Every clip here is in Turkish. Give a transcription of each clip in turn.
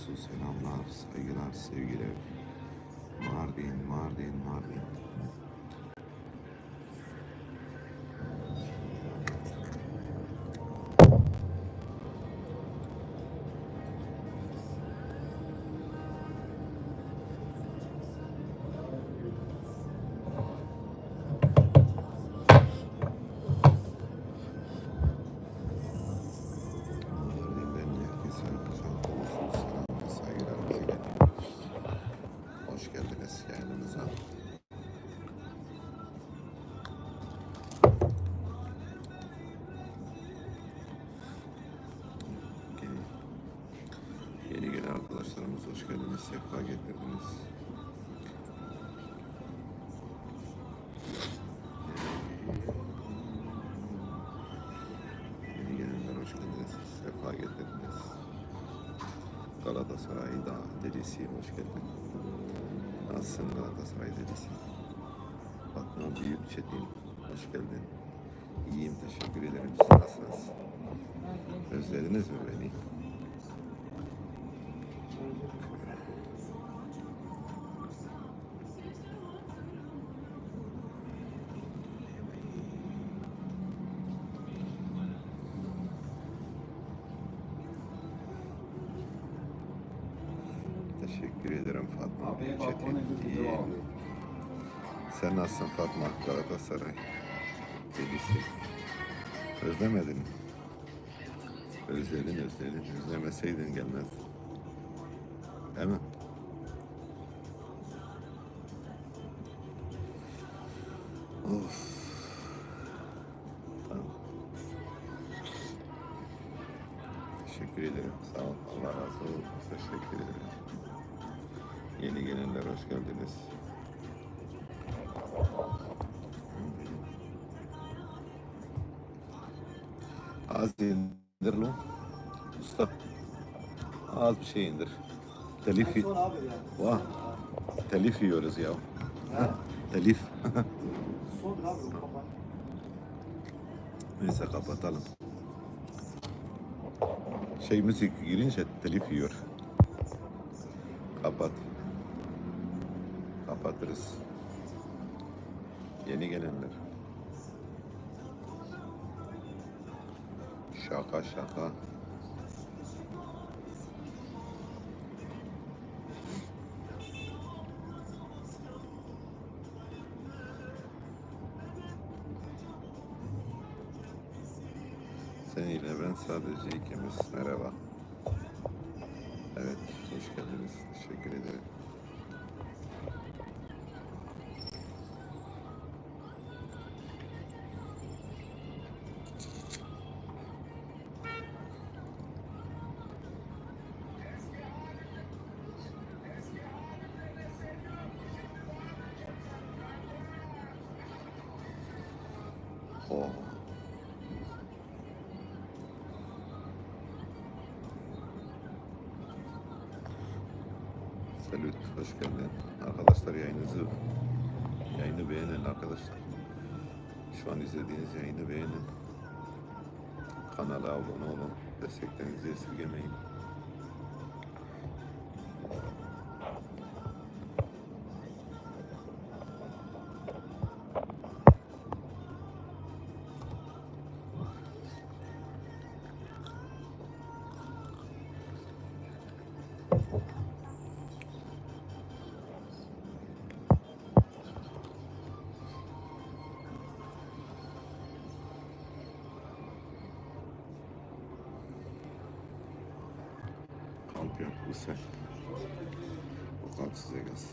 selamlar, saygılar, sevgiler. Mardin, Mardin. Arkadaşlarımız hoş geldiniz, sefa getirdiniz. Yeni gelenler hoş geldiniz, sefa getirdiniz. Galatasaray'da delisi hoş geldin. Nasılsın Galatasaray delisi? Fatma Büyük Çetin hoş geldin. İyiyim teşekkür ederim. Siz nasılsınız? Özlediniz mi beni? Teşekkür ederim Fatma Çetin. Sen nasılsın Fatma Galatasaray? Delisi. Özlemedin mi? Özledin özledin. Özlemeseydin gelmezdin. Değil mi? Of. Tamam. Teşekkür ederim. Sağ ol. Allah razı olsun. Teşekkür ederim. Yeni gelenler hoş geldiniz. Az indir lan. Usta. Az bir şey indir. Telif. Vah. telif yiyoruz ya. Ha? Telif. Neyse kapatalım. Şey müzik girince telif yiyor. Kapat. Kapatırız. Yeni gelenler. Şaka şaka. Seninle ben sadece ikimiz. Merhaba. Evet, hoş geldiniz. Teşekkür ederim. Oh. Salut, hoş geldin. Arkadaşlar yayınınızı, yayını beğenin arkadaşlar. Şu an izlediğiniz yayını beğenin. Kanala abone olun. Desteklerinizi esirgemeyin. Kampiyon Hüseyin. Kamp size gelsin.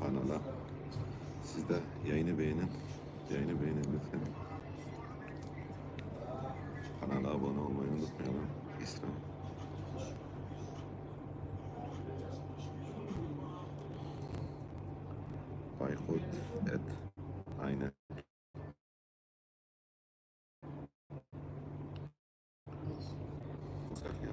Kanala. Siz de yayını beğenin. Yayını beğenin lütfen. Kanala abone olmayı unutmayalım. İslam. Baykut et. Aynen. Ya.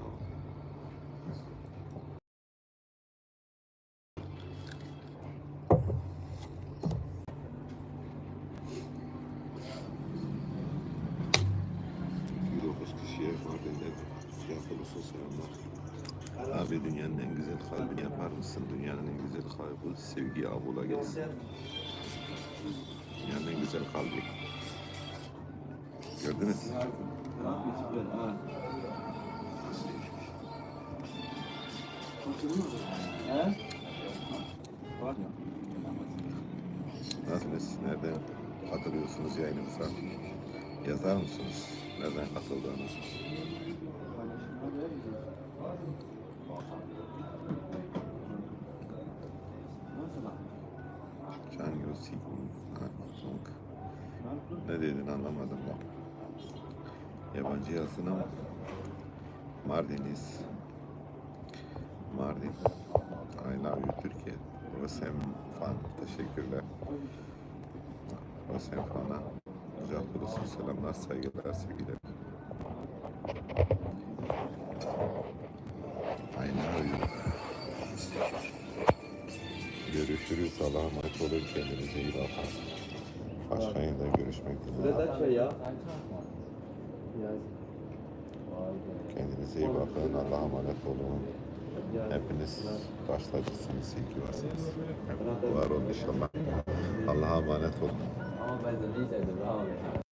Bir dokuz kişiye Mardin'de yapılı sosyallar. Abi dünyanın en güzel kalbini yapar mısın? Dünyanın en güzel kalbi sevgi abula gelsin. Dünyanın en güzel kalbi. Gördünüz? Nasılsınız? Nereden katılıyorsunuz yayınımıza? Yazar mısınız? Nereden katıldığınızı? Can? Ha, yok. Ne dedin anlamadım ben. Yabancı yazdın ama. Mardiniz. Mardin. I love you Türkiye. Rosem Fan. Teşekkürler. Rosem Fan'a. Güzel kurusu selamlar, saygılar, sevgiler. I love you. Görüşürüz. Allah'a emanet olun. Kendinize iyi bakın. Başka yayında görüşmek üzere. Kendinize iyi bakın. Allah'a emanet olun. Hepiniz baş tacısınız. iyi ki varsınız. Var olun inşallah. Allah'a emanet olun. Ama ben de.